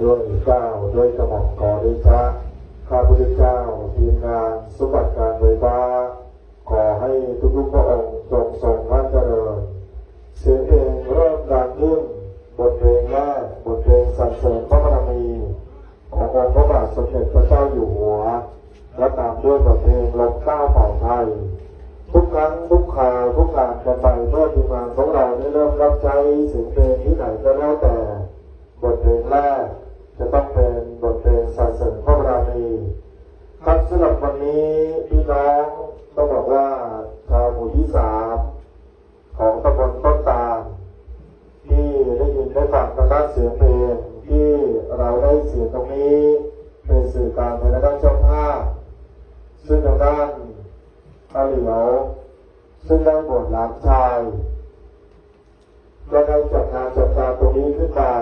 ด้วยเก้าด้วยกระหม่อมขอเดชะข้าพุทธเจ้าทีมงานสมบัติการไฟฟ้า ขอให้ทุกๆพระองค์จงทรงพระเจริญเสียงเพลงเริ่มดังขึ้นบทเพลงแรกบทเพลงสรรเสริญพระบารมีขององค์พระบาทสมเด็จพระเจ้าอยู่หัว และตามด้วยบทเพลงลมเก้าเผ่าไทย ทุกครั้งทุกคราวทุกงานกันไปเมื่อทีมงานของเราได้เริ่มรับใช้เสียงเพลงที่ไหนก็แล้วแต่ ครับสำหรับวันนี้พี่น้องต้องบอกว่าชาวหมู่ที่สามของตำบลต้นตาลที่ได้ยินได้ฟังทางด้านเสียงเพลงที่เราได้เสียงตรงนี้เป็นสื่อกลางในด้านเจ้าภาพซึ่งทางด้านอาเหลียวซึ่งได้บทหลานชายก็ได้จัดงานจัดการตรงนี้ขึ้นมา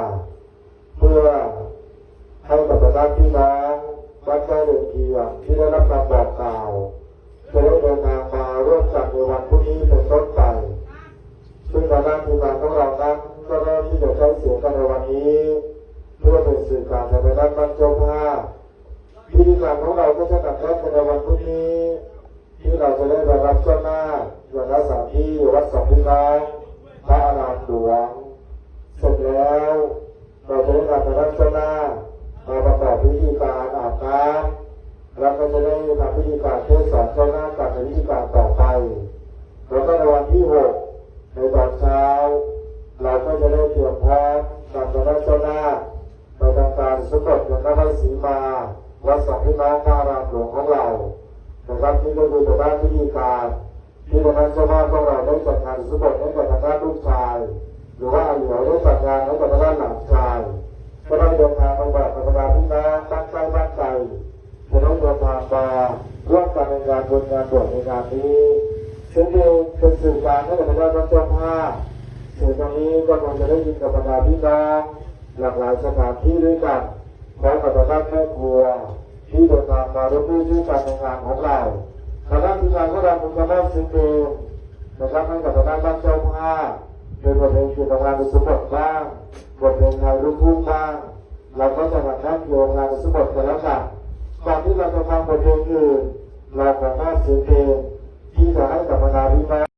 เพื่อให้กับทางด้านพี่น้อง วัดใกล้เรือนเคียงที่ได้รับการบอกกล่าวจะได้เดินทางมาร่วมกันในวันพรุ่งนี้เป็นต้นไป ซึ่งทางด้านทีมงานของเรานั้นก็เริ่มที่จะใช้เสียงกันในวันนี้ เพื่อเป็นสื่อกลางในด้านบ้านเจ้าภาพพิธีการของเราก็จะหนักแน่นในวันพรุ่งนี้ ที่เราจะได้ไปรับเจ้าหน้าอยู่ณสานที่วัดสองพี่น้องพระอารามหลวงเสร็จแล้วเราจะได้ น้ำแล้วก็จะได้ทำพิธีการเทศสอนเจ้าหน้ากันในพิธีการต่อไป แล้วก็ในวันที่หกในตอนเช้า เราก็จะได้เตรียมพร้อมนำคณะเจ้าหน้าไปทำการสมรสยังนครศรีมาวัดสองพี่น้องพระรามหลวงของเรานะครับที่ก็คือทางด้านพิธีการที่ทางด้านเจ้าบ้านของเราได้จัดงานสมรสให้กับทางด้านลูกชาย หรือว่าอาเหลียวได้จัดงานให้กับทางด้านหลานชายก็ได้เดินทางมาางมาร่วมกันในงานบุญงานบวชในงานนี้ซึ่งเป็นสื่อกลางให้กับทางด้านเจ้าภาพสื่อตรงนี้ก็คงจะได้ยินกับบรรดาพี่น้องหลากหลายสถานที่ด้วยกันพร้อมกับทางด้านแม่ครัวที่เดินทางมาร่วมด้วยช่วยกันในงานของเราทางด้านทีมงานของเราคงจะมอบสิ่งเพลงนะครับให้กับทางด้านบ้านเจ้าภาพเป็นบทเพลงเกี่ยวกับงานในสมบัติบ้างบทเพลงไทยลูกทุ่งบ้างเราก็จะมานั่งโยงงานในสมบัติกันแล้วกัน ก่อนที่เราจะฟังบทเพลงอื่นเราขอมอบเสียงเพลงที่จะให้กับบรรดาพิมา